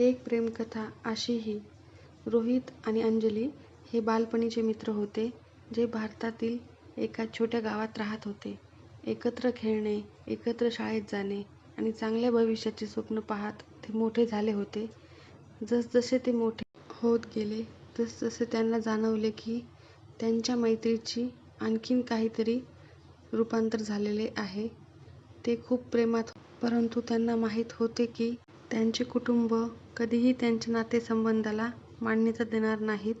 एक प्रेमकथा अशीही रोहित आणि अंजली हे बालपणीचे मित्र होते जे भारतातील एका छोट्या गावात राहत होते. एकत्र खेळणे, एकत्र शाळेत जाणे आणि चांगल्या भविष्याचे स्वप्न पाहत ते मोठे झाले होते. जसजसे ते मोठे होत गेले तसतसे त्यांना जाणवले की त्यांच्या मैत्रीची आणखी काहीतरी रूपांतर झालेले आहे. ते खूप प्रेमात होते परंतु त्यांना माहीत होते की त्यांचे कुटुंब कधीही त्यांच्या नातेसंबंधाला मान्यता देणार नाहीत.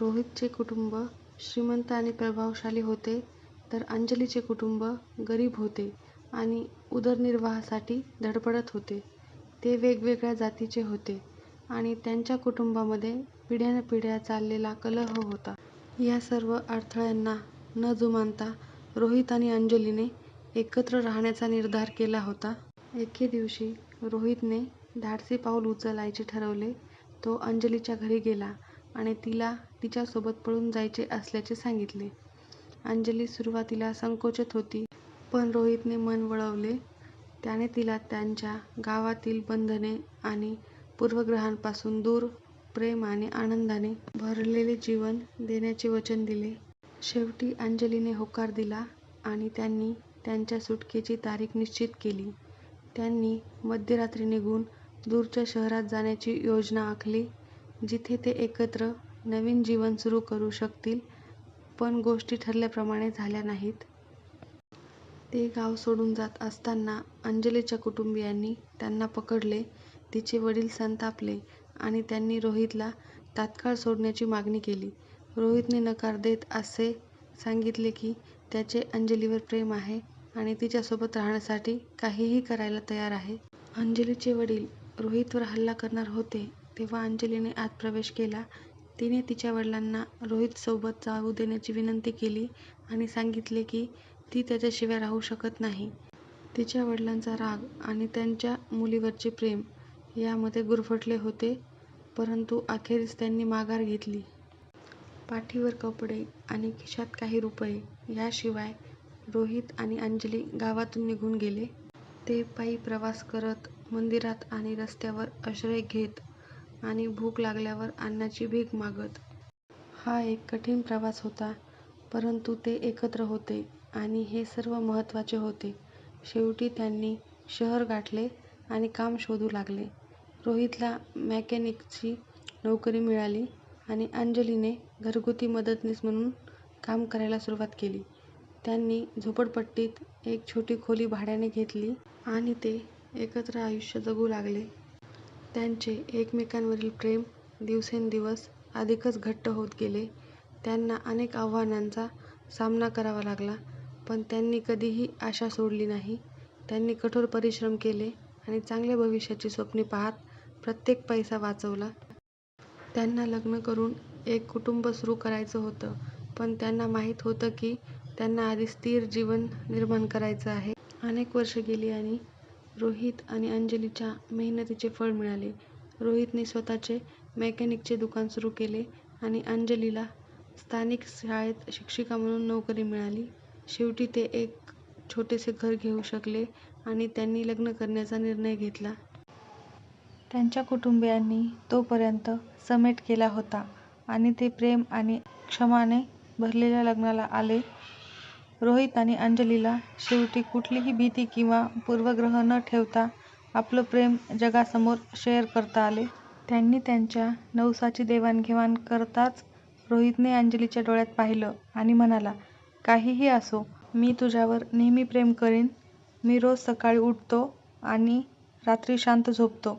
रोहितचे कुटुंब श्रीमंत आणि प्रभावशाली होते तर अंजलीचे कुटुंब गरीब होते आणि उदरनिर्वाहासाठी धडपडत होते. ते वेगवेगळ्या जातीचे होते आणि त्यांच्या कुटुंबामध्ये पिढ्यानपिढ्या चाललेला कलह होता. या सर्व अडथळ्यांना न जुमानता रोहित आणि अंजलीने एकत्र राहण्याचा निर्धार केला होता. एके दिवशी रोहितने धाडसी पाऊल उचलायचे ठरवले. तो अंजलीच्या घरी गेला आणि तिला तिच्यासोबत पळून जायचे असल्याचे सांगितले. अंजली सुरुवातीला संकोचत होती पण रोहितने मन वळवले. त्याने तिला त्यांच्या गावातील बंधने आणि पूर्वग्रहांपासून दूर प्रेम आणि आनंदाने भरलेले जीवन देण्याचे वचन दिले. शेवटी अंजलीने होकार दिला आणि त्यांनी त्यांच्या सुटकेची तारीख निश्चित केली. त्यांनी मध्यरात्री निघून दूरच्या शहरात जाण्याची योजना आखली जिथे ते एकत्र नवीन जीवन सुरू करू शकतील. पण गोष्टी ठरल्याप्रमाणे झाल्या नाहीत. ते गाव सोडून जात असताना अंजलीच्या कुटुंबीयांनी त्यांना पकडले. तिचे वडील संतापले आणि त्यांनी रोहितला तात्काळ सोडण्याची मागणी केली. रोहितने नकार देत असे सांगितले की त्याचे अंजलीवर प्रेम आहे आणि तिच्यासोबत राहण्यासाठी काहीही करायला तयार आहे. अंजलीचे वडील रोहितवर हल्ला करणार होते तेव्हा अंजलीने आत प्रवेश केला. तिने तिच्या वडिलांना रोहितसोबत जाऊ देण्याची विनंती केली आणि सांगितले की ती त्याच्याशिवाय राहू शकत नाही. तिच्या वडिलांचा राग आणि त्यांच्या मुलीवरचे प्रेम यामध्ये गुरफटले होते परंतु अखेरीस त्यांनी माघार घेतली. पाठीवर कपडे आणि खिशात काही रुपये याशिवाय रोहित आणि अंजली गावातून निघून गेले. ते पायी प्रवास करत मंदिरात आणि रस्त्यावर आश्रय घेत आणि भूक लागल्यावर अन्नाची भीक मागत. हा एक कठीण प्रवास होता परंतु ते एकत्र होते आणि हे सर्व महत्त्वाचे होते. शेवटी त्यांनी शहर गाठले आणि काम शोधू लागले. रोहितला मेकॅनिकची नोकरी मिळाली आणि अंजलीने घरगुती मदतनीस म्हणून काम करायला सुरुवात केली. त्यांनी झोपडपट्टीत एक छोटी खोली भाड्याने घेतली आणि ते एकत्र आयुष्य जगू लागले. त्यांचे एकमेकांवरील प्रेम दिवसेंदिवस अधिकच घट्ट होत गेले. त्यांना अनेक आव्हानांचा सामना करावा लागला पण त्यांनी कधीही आशा सोडली नाही. त्यांनी कठोर परिश्रम केले आणि चांगल्या भविष्याची स्वप्ने पाहत प्रत्येक पैसा वाचवला. त्यांना लग्न करून एक कुटुंब सुरू करायचं होतं पण त्यांना माहीत होतं की त्यांना आधी स्थिर जीवन निर्माण करायचं आहे. अनेक वर्ष गेली आणि रोहित आणि अंजलीच्या मेहनतीचे फळ मिळाले. रोहितने स्वतःचे मेकॅनिकचे दुकान सुरू केले आणि अंजलीला स्थानिक शाळेत शिक्षिका म्हणून नोकरी मिळाली. शेवटी ते एक छोटेसे घर घेऊ शकले आणि त्यांनी लग्न करण्याचा निर्णय घेतला. त्यांच्या कुटुंबियांनी तोपर्यंत समेट केला होता आणि ते प्रेम आणि क्षमाने भरलेल्या लग्नाला आले. रोहित आणि अंजलीला शेवटी कुठलीही भीती किंवा पूर्वग्रह न ठेवता आपलं प्रेम जगासमोर शेअर करता आले. त्यांनी त्यांच्या नवसाची देवाणघेवाण करताच रोहितने अंजलीच्या डोळ्यात पाहिलं आणि म्हणाला, काहीही असो, मी तुझ्यावर नेहमी प्रेम करीन. मी रोज सकाळी उठतो आणि रात्री शांत झोपतो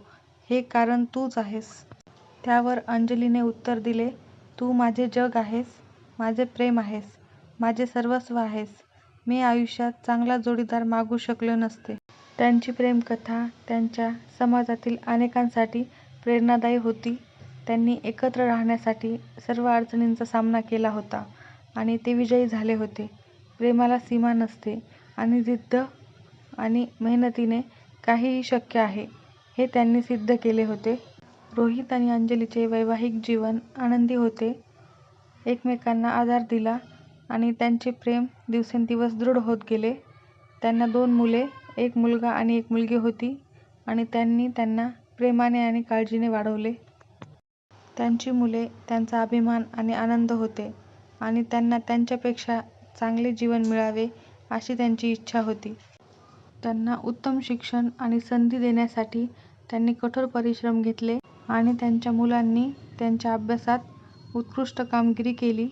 हे कारण तूच आहेस. त्यावर अंजलीने उत्तर दिले, तू माझे जग आहेस, माझे प्रेम आहेस, माझे सर्वस्व आहेस. मी आयुष्यात चांगला जोडीदार मागू शकलो नसते. त्यांची प्रेमकथा त्यांच्या समाजातील अनेकांसाठी प्रेरणादायी होती. त्यांनी एकत्र राहण्यासाठी सर्व अडचणींचा सामना केला होता आणि ते विजयी झाले होते. प्रेमाला सीमा नसते आणि जिद्द आणि मेहनतीने काहीही शक्य आहे हे त्यांनी सिद्ध केले होते. रोहित आणि अंजलीचे वैवाहिक जीवन आनंदी होते. एकमेकांना आधार दिला आणि त्यांचे प्रेम दिवसेंदिवस दृढ होत गेले. त्यांना दोन मुले, एक मुलगा आणि एक मुलगी होती आणि त्यांनी त्यांना प्रेमाने आणि काळजीने वाढवले. त्यांची मुले त्यांचा अभिमान आणि आनंद होते आणि त्यांना त्यांच्यापेक्षा चांगले जीवन मिळावे अशी त्यांची इच्छा होती. त्यांना उत्तम शिक्षण आणि संधी देण्यासाठी त्यांनी कठोर परिश्रम घेतले आणि त्यांच्या मुलांनी त्यांच्या अभ्यासात उत्कृष्ट कामगिरी केली.